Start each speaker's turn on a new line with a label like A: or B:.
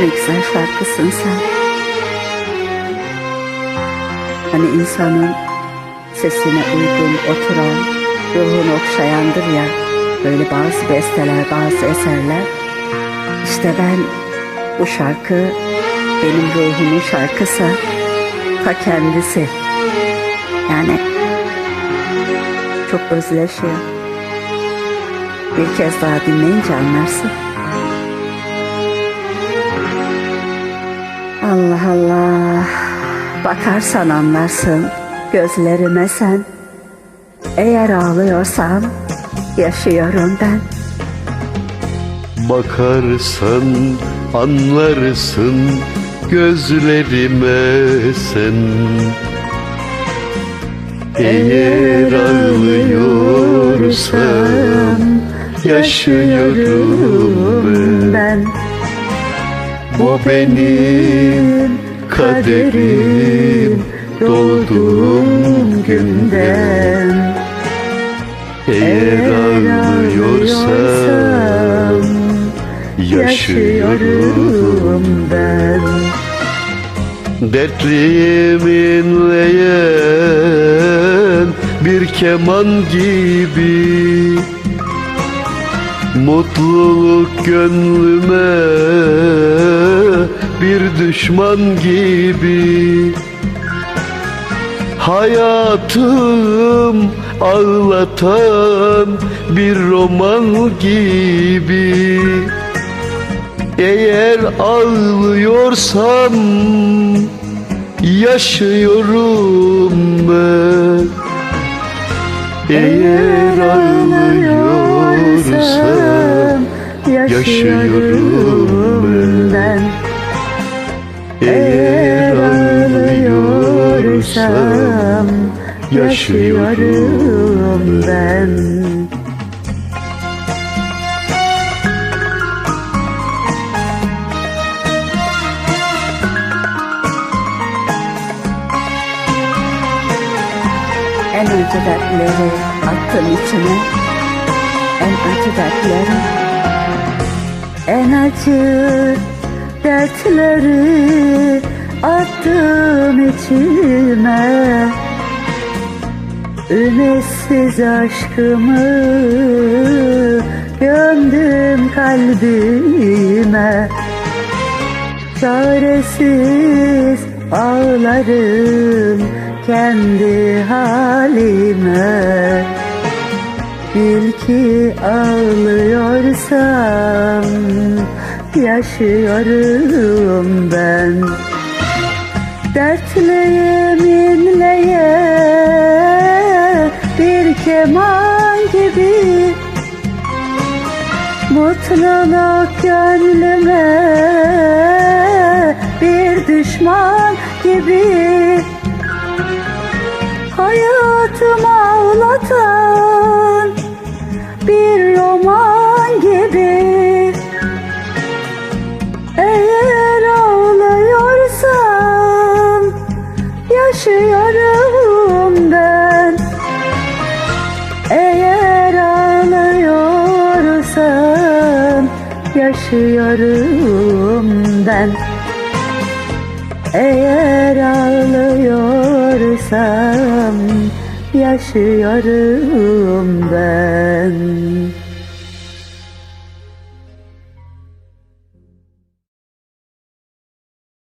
A: Ne güzel şarkısın sen. Hani insanın sesine uygun oturan, ruhunu okşayandır ya, böyle bazı besteler, bazı eserler. İşte ben bu şarkı benim ruhumun şarkısı, ta kendisi. Yani çok özleşiyor. Bir kez daha dinleyince anlarsın. Allah Allah. Bakarsan anlarsın gözlerime sen. Eğer ağlıyorsam yaşıyorum ben.
B: Bakarsan anlarsın gözlerime sen Eğer ağlıyorsam yaşıyorum Bu benim kaderim doğduğum günden Eğer ağlıyorsam yaşıyorum
A: ben.
B: Dertliğim inleyen bir keman gibi Mutluluk gönlüme düşman gibi. Hayatım ağlatan bir roman gibi. Eğer ağlıyorsam yaşıyorum ben. Eğer ağlıyorsam yaşıyorum ağlıyorsam yaşıyorum ben.
A: En acı dertleri attım içime En acı dertleri En acı dertleri attım içime Ümitsiz aşkımı gömdüm kalbime. Çaresiz ağlarım kendi halime. Bil ki ağlıyorsam yaşıyorum ben Dertleyim inleye bir keman gibi. Mutluluk gönlüme. Bir düşman gibi. Hayatımı ağlatan yaşıyorum ben. Eğer ağlıyorsam yaşıyorum ben